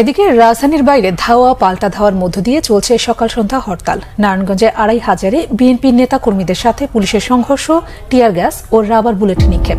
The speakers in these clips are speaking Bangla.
এদিকে রাজধানীর বাইরে ধাওয়া, পাল্টা ধাওয়ার মধ্য দিয়ে চলছে সকাল সন্ধ্যা হরতাল। নারায়ণগঞ্জে আড়াই হাজারে বিএনপির নেতা কর্মীদের সাথে পুলিশের সংঘর্ষ, টিয়ার গ্যাস ও রাবার বুলেট নিক্ষেপ।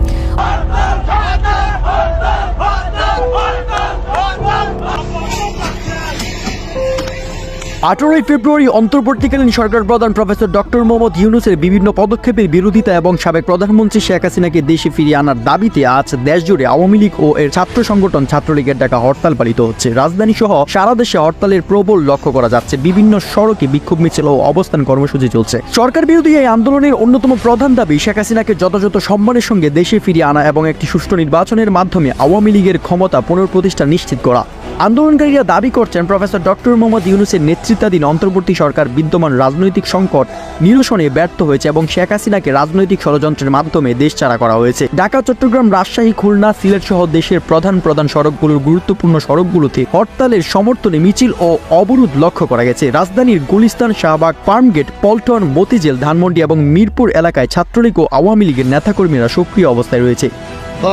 আঠারোই ফেব্রুয়ারি অন্তর্বর্তীকালীন সরকার প্রধান প্রফেসর ডক্টর মোহাম্মদ ইউনুসের বিভিন্ন পদক্ষেপের বিরোধিতা এবং সাবেক প্রধানমন্ত্রী শেখ হাসিনাকে দেশে ফিরিয়ে আনার দাবিতে আজ দেশজুড়ে আওয়ামী লীগ ও এর ছাত্র সংগঠন ছাত্রলীগের ডাকা হরতাল পালিত হচ্ছে। রাজধানী সহ সারা দেশে হরতালের প্রবল লক্ষ্য করা যাচ্ছে। বিভিন্ন সড়কে বিক্ষোভ মিছিল ও অবস্থান কর্মসূচি চলছে। সরকার বিরোধী এই আন্দোলনের অন্যতম প্রধান দাবি শেখ হাসিনাকে যথাযথ সম্মানের সঙ্গে দেশে ফিরিয়ে আনা এবং একটি সুষ্ঠু নির্বাচনের মাধ্যমে আওয়ামী লীগের ক্ষমতা পুনঃপ্রতিষ্ঠা নিশ্চিত করা। আন্দোলনকারীরা দাবি করছেন প্রফেসর ডক্টর মোহাম্মদ ইউনুসের নেতৃত্বাধীন অন্তর্বর্তী সরকার বিদ্যমান রাজনৈতিক সংকট নিরসনে ব্যর্থ হয়েছে এবং শেখ হাসিনাকে রাজনৈতিক ষড়যন্ত্রের মাধ্যমে দেশ ছাড়া করা হয়েছে। ঢাকা, চট্টগ্রাম, রাজশাহী, খুলনা, সিলেট সহ দেশের প্রধান প্রধান সড়কগুলোর গুরুত্বপূর্ণ সড়কগুলোতে হরতালের সমর্থনে মিছিল ও অবরোধ লক্ষ্য করা গেছে। রাজধানীর গুলিস্তান, শাহবাগ ফার্মগেট পল্টন, মতিঝিল, ধানমন্ডি এবং মিরপুর এলাকায় ছাত্রলীগ ও আওয়ামী লীগের নেতাকর্মীরা সক্রিয় অবস্থায় রয়েছে।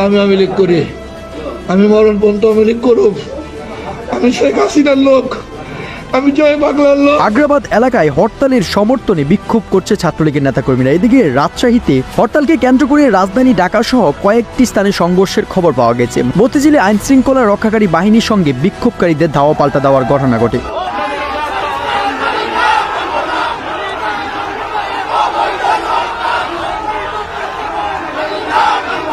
আমি আমি লীগ করি। আমি মরণ আমি লীগ করুক। আমি শেখ হাসিনার লোক। আমি জয় বাংলার লোক। আগ্রাবাদ এলাকায় হরতালের সমর্থনে বিক্ষোভ করছে ছাত্রলীগের নেতাকর্মীরা। এদিকে রাজশাহীতে হরতালকে কেন্দ্র করে রাজধানী ঢাকা সহ কয়েকটি স্থানে সংঘর্ষের খবর পাওয়া গেছে। মতিঝিলে আইনশৃঙ্খলা রক্ষাকারী বাহিনীর সঙ্গে বিক্ষোভকারীদের ধাওয়া পাল্টা দেওয়ার ঘটনা ঘটে।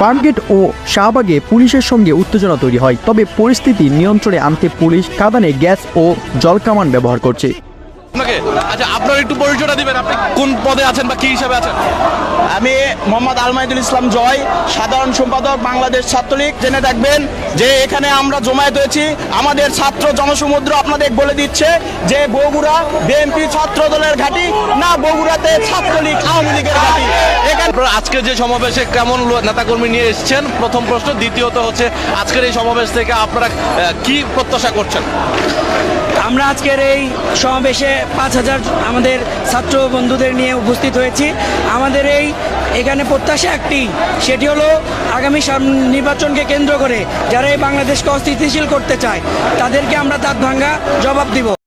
পার্কগেট ও শাহবাগে পুলিশের সঙ্গে উত্তেজনা তৈরি হয়। তবে পরিস্থিতি নিয়ন্ত্রণে আনতে পুলিশ কাদানে গ্যাস ও জলকামান ব্যবহার করছে। আপনাকে? আচ্ছা আপনার একটু পরিচয়টা দিবেন। আপনি কোন পদে আছেন বা কি হিসাবে আছেন? আমি মোহাম্মদ আলমাইদুল ইসলাম জয় সাধারণ সম্পাদক বাংলাদেশ ছাত্রলীগ। জেনে থাকবেন যে এখানে আমরা জমায়েত হয়েছি। আমাদের ছাত্র জনসমুদ্র আপনাদের বলে দিচ্ছে যে বগুড়া বিএনপি ছাত্র দলের ঘাঁটি না বগুড়াতে ছাত্রলীগ আওয়ামী লীগের ঘাঁটি। আপনারা আজকের যে সমাবেশে কেমন নেতাকর্মী নিয়ে এসেছেন? প্রথম প্রশ্ন। দ্বিতীয়ত হচ্ছে, আজকের এই সমাবেশ থেকে আপনারা কি প্রত্যাশা করছেন? আমরা আজকের এই সমাবেশে পাঁচ হাজার আমাদের ছাত্র বন্ধুদের নিয়ে উপস্থিত হয়েছি। আমাদের এই এখানে প্রত্যাশা একটি, সেটি হলো আগামী নির্বাচনকে কেন্দ্র করে যারা এই বাংলাদেশকে অস্থিতিশীল করতে চায়, তাদেরকে আমরা দাঁত ভাঙ্গা জবাব দিব।